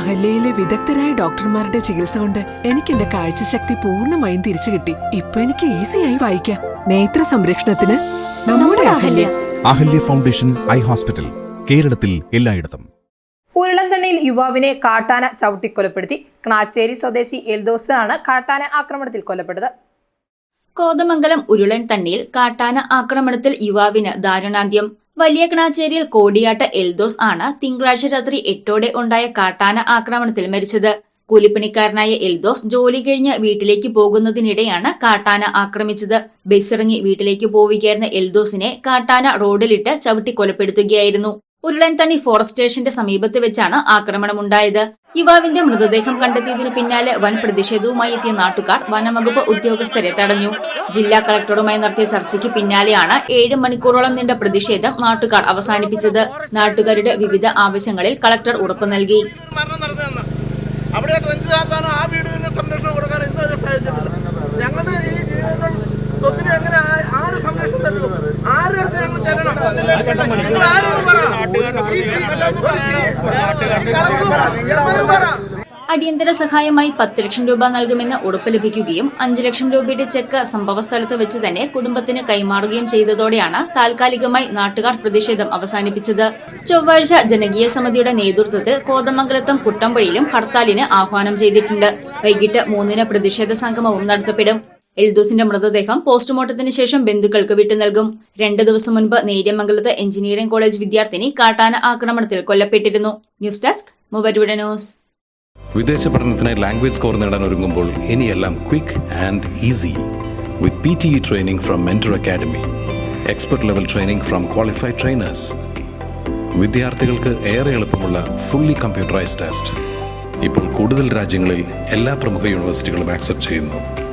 അഹല്യയിലെ വിദഗ്ധരായ ഡോക്ടർമാരുടെ ചികിത്സ കൊണ്ട് എനിക്ക് എന്റെ കാഴ്ചശക്തി പൂർണമായും തിരിച്ചു കിട്ടി. ഇപ്പൊ എനിക്ക് ഈസിയായി വായിക്കാം. നേത്ര സംരക്ഷണത്തിന് നമ്മുടെ Ahalya. Ahalya. Foundation eye hospital കേരളത്തിൽ എല്ലായിടത്തും. ഉരുളന്തണ്ണിയിൽ യുവാവിനെ കാട്ടാന ചവിട്ടിക്കൊലപ്പെടുത്തി. ക്നാച്ചേരി സ്വദേശി എൽദോസ് ആണ് കാട്ടാന ആക്രമണത്തിൽ കൊല്ലപ്പെട്ടത്. കോതമംഗലം ഉരുളൻ തണ്ണിയിൽ കാട്ടാന ആക്രമണത്തിൽ യുവാവിന് ദാരുണാന്ത്യം. വലിയ കോടിയാട്ട കോടിയാട്ട് എൽദോസ് ആണ് തിങ്കളാഴ്ച രാത്രി എട്ടോടെ ഉണ്ടായ കാട്ടാന ആക്രമണത്തിൽ മരിച്ചത്. കൂലിപ്പണിക്കാരനായ എൽദോസ് ജോലി കഴിഞ്ഞ് വീട്ടിലേക്ക് പോകുന്നതിനിടെയാണ് കാട്ടാന ആക്രമിച്ചത്. ബസ്സിറങ്ങി വീട്ടിലേക്ക് പോവുകയായിരുന്ന എൽദോസിനെ കാട്ടാന റോഡിലിട്ട് ചവിട്ടി കൊലപ്പെടുത്തുകയായിരുന്നു ഉരുളൻതണ്ണി ഫോറസ്റ്റ് സ്റ്റേഷന്റെ സമീപത്ത് വെച്ചാണ് ആക്രമണമുണ്ടായത്. യുവാവിന്റെ മൃതദേഹം കണ്ടെത്തിയതിനു പിന്നാലെ വൻ പ്രതിഷേധവുമായി എത്തിയ നാട്ടുകാർ വനംവകുപ്പ് ഉദ്യോഗസ്ഥരെ തടഞ്ഞു. ജില്ലാ കളക്ടറുമായി നടത്തിയ ചർച്ചയ്ക്ക് പിന്നാലെയാണ് ഏഴ് മണിക്കൂറോളം നീണ്ട പ്രതിഷേധം നാട്ടുകാർ അവസാനിപ്പിച്ചത്. നാട്ടുകാരുടെ വിവിധ ആവശ്യങ്ങളിൽ കളക്ടർ ഉറപ്പു നൽകി. അവിടെ ആ ഞങ്ങളുടെ ഈ ജീവനുകൾ എങ്ങനെ ആര് സംരക്ഷണം തരുന്നു ആരുടെ ഞങ്ങൾ ആരോട് അടിയന്തര സഹായമായി പത്ത് ലക്ഷം രൂപ നൽകുമെന്ന് ഉറപ്പ് ലഭിക്കുകയും അഞ്ച് ലക്ഷം രൂപയുടെ ചെക്ക് സംഭവസ്ഥലത്ത് വെച്ച് തന്നെ കുടുംബത്തിന് കൈമാറുകയും ചെയ്തതോടെയാണ് താൽക്കാലികമായി നാട്ടുകാർ പ്രതിഷേധം അവസാനിപ്പിച്ചത്. ചൊവ്വാഴ്ച ജനകീയ സമിതിയുടെ നേതൃത്വത്തിൽ കോതമംഗലത്തും കുട്ടമ്പഴിയിലും ഹർത്താലിന് ആഹ്വാനം ചെയ്തിട്ടുണ്ട്. വൈകിട്ട് മൂന്നിന് പ്രതിഷേധ സംഗമവും നടത്തപ്പെടും. എൽദോസിന്റെ മൃതദേഹം പോസ്റ്റ്മോർട്ടത്തിന് ശേഷം ബന്ധുക്കൾക്ക് വിട്ടു നൽകും. രണ്ട് ദിവസം മുൻപ് നേര്യമംഗലത്ത് എഞ്ചിനീയറിംഗ് കോളേജ് വിദ്യാർത്ഥിനി കാട്ടാന ആക്രമണത്തിൽ കൊല്ലപ്പെട്ടിരുന്നു. ന്യൂസ് ഡെസ്ക് മൂവരുടെ ന്യൂസ്. വിദേശ പഠനത്തിന് ലാംഗ്വേജ് സ്കോർ നേടാൻ ഒരുങ്ങുമ്പോൾ ഇനിയെല്ലാം quick and easy with P T E training from Mentor Academy expert level training from qualified trainers വിദ്യാർത്ഥികൾക്ക് ഏറെ എളുപ്പമുള്ള ഫുള്ളി കമ്പ്യൂട്ടറൈസ്ഡ് ടെസ്റ്റ് ഇപ്പോൾ കൂടുതൽ രാജ്യങ്ങളിൽ എല്ലാ പ്രമുഖ യൂണിവേഴ്സിറ്റികളും ആക്സെപ്റ്റ് ചെയ്യുന്നു.